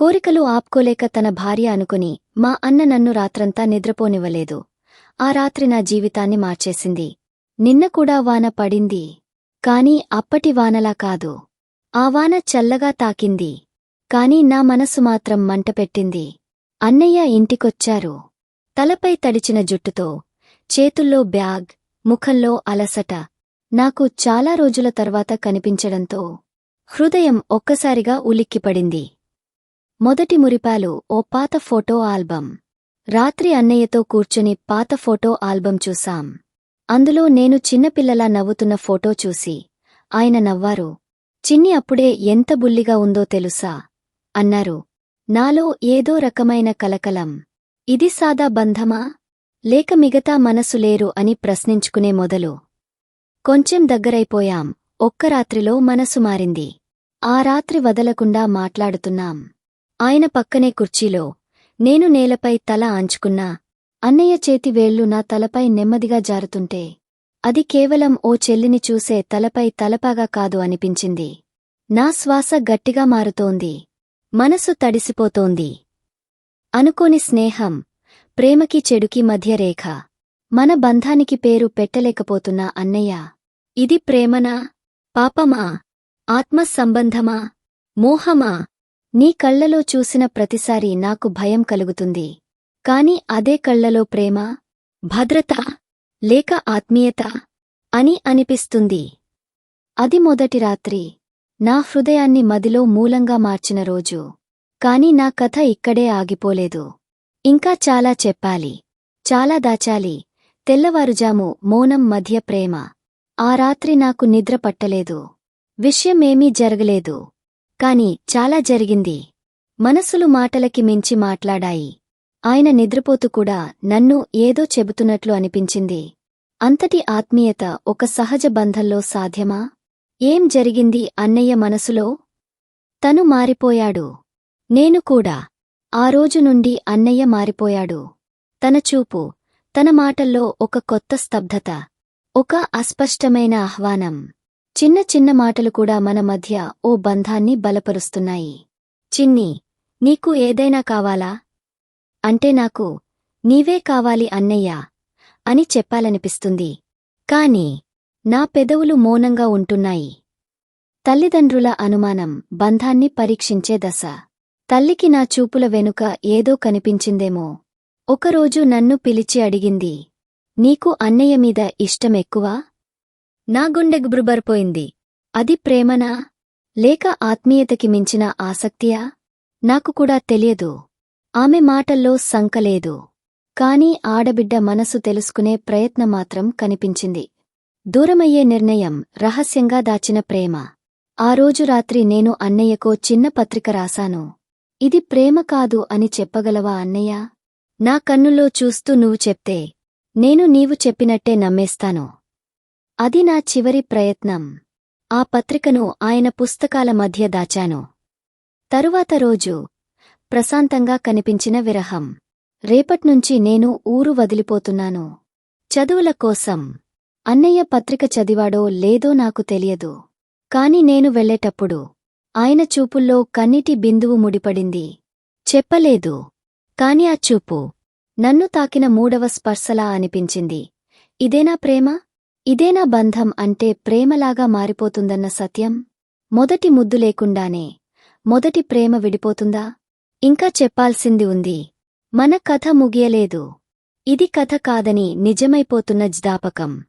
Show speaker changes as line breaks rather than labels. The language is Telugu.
కోరికలు ఆపుకోలేక తన భార్య అనుకుని మా అన్న నన్ను రాత్రంతా నిద్రపోనివ్వలేదు. ఆ రాత్రి నా జీవితాన్ని మార్చేసింది. నిన్న కూడా వాన పడింది. కాని అప్పటి వానలా కాదు. ఆ వాన చల్లగా తాకింది. కాని నా మనసు మాత్రం మంటపెట్టింది అన్నయ్య ఇంటికొచ్చారు. తలపై తడిచిన జుట్టుతో చేతుల్లో బ్యాగ్ ముఖంలో అలసట. నాకు చాలా రోజుల తర్వాత కనిపించడంతో హృదయం ఒక్కసారిగా ఉలిక్కిపడింది. మొదటి మురిపాలు ఓ పాత ఫోటో ఆల్బం రాత్రి అన్నయ్యతో కూర్చుని పాత ఫోటో ఆల్బం చూశాం. అందులో నేను చిన్నపిల్లలా నవ్వుతున్న ఫోటో చూసి ఆయన నవ్వారు. చిన్ని అప్పుడే ఎంత బుల్లిగా ఉందో తెలుసా? అన్నారు. నాలో ఏదో రకమైన కలకలం. ఇది సాదా బంధమా? లేక మిగతా మనసు లేరు అని ప్రశ్నించుకునే మొదలు. కొంచెం దగ్గరైపోయాం. ఒక్క రాత్రిలో మనసు మారింది. ఆ రాత్రి వదలకుండా మాట్లాడుతున్నాం. ఆయన పక్కనే కుర్చీలో నేను నేలపై తల ఆంచుకున్నా అన్నయ్య చేతి వేళ్ళు నా తలపై నెమ్మదిగా జారుతుంటే అది కేవలం ఓ చెల్లిని చూసే తలపై తలపాగా కాదు అనిపించింది. నా శ్వాస గట్టిగా మారుతోంది మనసు తడిసిపోతోంది అనుకోని స్నేహం ప్రేమకి చెడుకి మధ్య రేఖ. మన బంధానికి పేరు పెట్టలేకపోతున్నా అన్నయ్య. ఇది ప్రేమనా పాపమా ఆత్మ సంబంధమా మోహమా? నీ కళ్ళలో చూసిన ప్రతిసారి నాకు భయం కలుగుతుంది. కాని అదే కళ్ళలో ప్రేమ భద్రత లేక ఆత్మీయత అని అనిపిస్తుంది. అది మొదటి రాత్రి. నా హృదయాన్ని మదిలో మూలంగా మార్చిన రోజు. కాని నా కథ ఇక్కడే ఆగిపోలేదు. ఇంకా చాలా చెప్పాలి. చాలా దాచాలి. తెల్లవారుజాము మౌనం మధ్య ప్రేమ. ఆ రాత్రి నాకు నిద్ర పట్టలేదు. విషయమేమీ జరగలేదు. కాని చాలా జరిగింది. మనసులు మాటలకి మించి మాట్లాడాయి. ఆయన నిద్రపోతూ కూడా నన్ను ఏదో చెబుతున్నట్లు అనిపించింది. అంతటి ఆత్మీయత ఒక సహజ బంధంలో సాధ్యమా? ఏం జరిగింది అన్నయ్య మనసులో? తను మారిపోయాడు. నేను కూడా. ఆ రోజు నుండి అన్నయ్య మారిపోయాడు. తన చూపు తన మాటల్లో ఒక కొత్త స్తబ్దత ఒక అస్పష్టమైన ఆహ్వానం. చిన్న చిన్న మాటలు కూడా మన మధ్య ఓ బంధాన్ని బలపరుస్తున్నాయి. చిన్ని నీకు ఏదైనా కావాలా? అంటే నాకు నీవే కావాలి అన్నయ్యా అని చెప్పాలనిపిస్తుంది. కాని నా పెదవులు మౌనంగా ఉంటున్నాయి. తల్లిదండ్రుల అనుమానం బంధాన్ని పరీక్షించే దశ. తల్లికి నా చూపుల వెనుక ఏదో కనిపించిందేమో. ఒకరోజు నన్ను పిలిచి అడిగింది నీకు అన్నయ్య మీద ఇష్టమెక్కువా నా గుండె గుబురుబరిపోయింది. అది ప్రేమనా? లేక ఆత్మీయతకి మించిన ఆసక్తియా? నాకు కూడా తెలియదు. ఆమె మాటల్లో సంకలేదు కాని ఆడబిడ్డ మనసు తెలుసుకునే ప్రయత్నం మాత్రం కనిపించింది. దూరమయ్యే నిర్ణయం రహస్యంగా దాచిన ప్రేమ. ఆ రోజు రాత్రి నేను అన్నయ్యకో చిన్న పత్రిక రాశాను. ఇది ప్రేమ కాదు అని చెప్పగలవా అన్నయ్య? నా కన్నుల్లో చూస్తూ నువ్వు చెప్తే నేను నీవు చెప్పినట్టే నమ్మేస్తాను. అది నా చివరి ప్రయత్నం. ఆ పత్రికను ఆయన పుస్తకాల మధ్య దాచాను. తరువాత రోజు ప్రశాంతంగా కనిపించిన విరహం. రేపట్నుంచి నేను ఊరు వదిలిపోతున్నాను. చదువుల కోసం. అన్నయ్య పత్రిక చదివాడో లేదో నాకు తెలియదు. కాని నేను వెళ్ళేటప్పుడు ఆయన చూపుల్లో కన్నిటి బిందువు ముడిపడింది. చెప్పలేదు. కాని ఆ చూపు నన్ను తాకిన మూడవ స్పర్శలా అనిపించింది. ఇదేనా ప్రేమ? ఇదేనా బంధం అంటే ప్రేమలాగా మారిపోతుందన్న సత్యం? మొదటి ముద్దు లేకుండానే మొదటి ప్రేమ విడిపోతుందా? ఇంకా చెప్పాల్సింది ఉంది. మన కథ ముగియలేదు. ఇది కథ కాదని నిజమైపోతున్న జ్ఞాపకం.